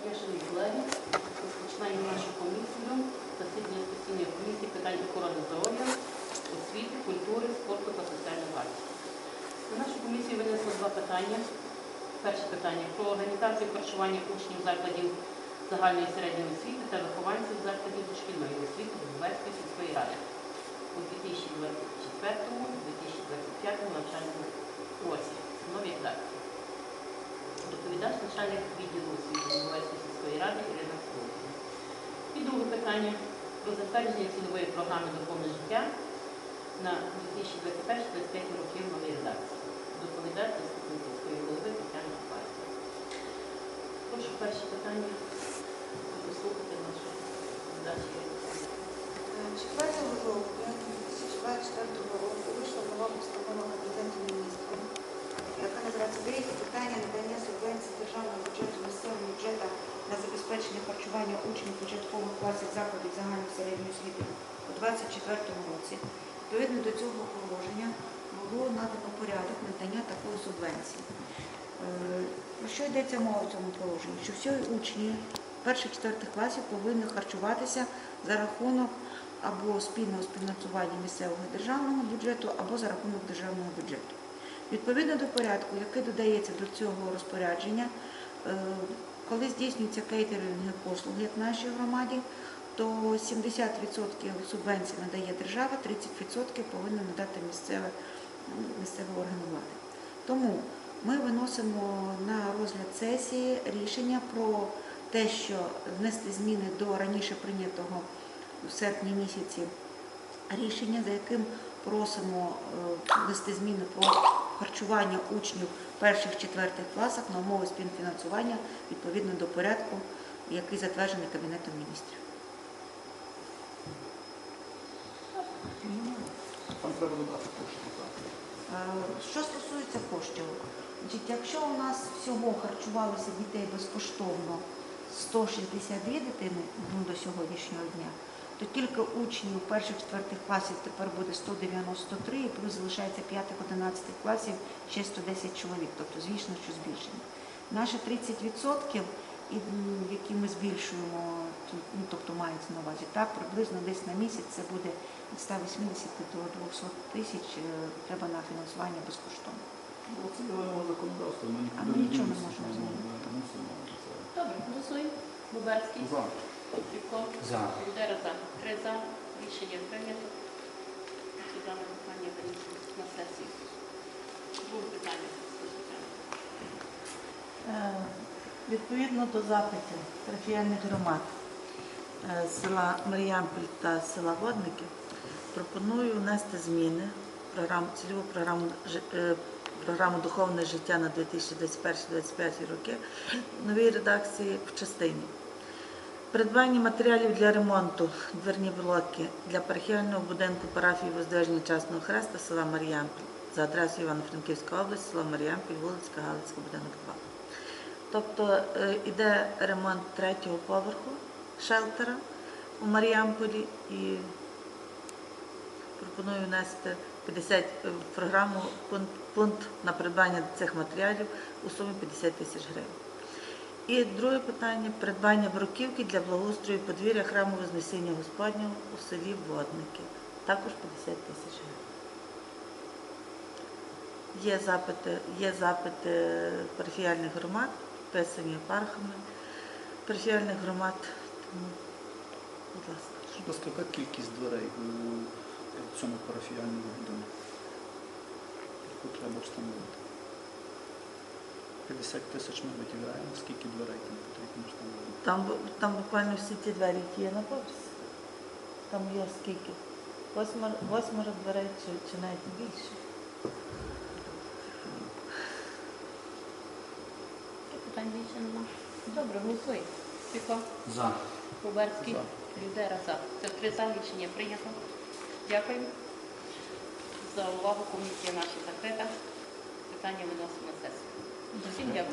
шановні колеги, розпочинаємо нашу комісію, засідання постійної комісії питань охорони здоров'я, освіти, культури, спорту та соціальної варті. На нашу комісію винесло два питання. Перше питання про організацію харчування учнів закладів загальної середньої освіти та вихованців закладів дошкільної освіти Дубовецької сільської ради у 2024-2025 навчальному році. в Новій редакції. Доповідач начальник відділу освіти Дубовецької сільської ради Ірина Солодкіна. І друге питання про затвердження цільової програми «Духовне життя» на 2021-2025 роки в новій редакції. Доповідач заступник сільської голови Тетяна Купальська. Прошу перше питання послухати нашу задачу. 4 жовтня 2024 року вийшла нова постанова Кабінету міністрів, яка називається деякі питання субвенцій державного бюджету місцевого бюджету на забезпечення харчування учнів початкових класів закладів загальної середньої освіти у 2024 році. Відповідно до цього положення було надано порядок надання такої субвенції. Е, Про що йдеться мова в цьому положенні? Що всі учні перших-четвертих класів повинні харчуватися за рахунок або спільного співфінансування місцевого державного бюджету, або за рахунок державного бюджету. Відповідно до порядку, який додається до цього розпорядження, коли здійснюються кейтеринги послуги в нашій громаді, то 70% субвенцій надає держава, 30% повинна надати місцеве, місцевий орган влади. Тому ми виносимо на розгляд сесії рішення про те, що внести зміни до раніше прийнятого в серпні місяці рішення, за яким просимо е, внести зміни про харчування учнів перших-четвертих класах на умови співфінансування відповідно до порядку, який затверджений Кабінетом міністрів. Е, Що стосується коштів, якщо у нас всього харчувалося дітей безкоштовно 162 дитини ну, до сьогоднішнього дня, то тільки учнів перших-четвертих класів тепер буде 193, і плюс залишається 5-11 класів ще 110 чоловік, тобто звісно, що збільшення. Наші 30%, які ми збільшуємо, ну, тобто мається на увазі, так, приблизно десь на місяць це буде від 180 до 200 тисяч е, треба на фінансування безкоштовно. Ну, Це вимога законодавства. Ми А ми нічого не можемо змінити. Добре, голосуємо. Буберський. За. Філько. За. Людера за. Три за. Рішення прийнято. Це дане питання винесено на сесію. Друге питання. Е, Відповідно до запитів парафіяльних громад е, села Маріамполь та села Водники пропоную внести зміни в програму, цільову програму, е, програму Духовне життя на 2021-2025 роки в новій редакції в частині. Придбання матеріалів для ремонту дверні блоки для парахіального будинку парафії Воздвиження Часного Хреста села Маріамполь за адресою Івано-Франківська область, село Маріамполь, вулицька Галицька, будинок 2. Тобто е, іде ремонт третього поверху шелтера у Маріамполі і пропоную внести 50 в програму пункт, пункт на придбання цих матеріалів у сумі 50 тисяч гривень. І друге питання придбання бруківки для благоустрою подвір'я храму Вознесіння Господнього у селі Водники. Також 50 тисяч гривень. Є запити, є запити парафіяльних громад, писані епархами парафіяльних громад. Тому, будь ласка. Будь ласка, яка кількість дверей у цьому парафіяльному будинку? Яку треба встановити? 50 тисяч ми виділяємо, скільки дверей там потрібно встановити? Там, там буквально всі ті двері, які є на поверсі. Там є скільки? Восьмеро, восьмеро дверей чи, чи навіть більше. Питань більше нема. Добре, голосуємо. Філько. За. Буберський. За. Людера за. Це три за. Рішення прийнято. Дякую. За увагу комісія наша закрита. Питання виносимо на сесію. Всім дякую.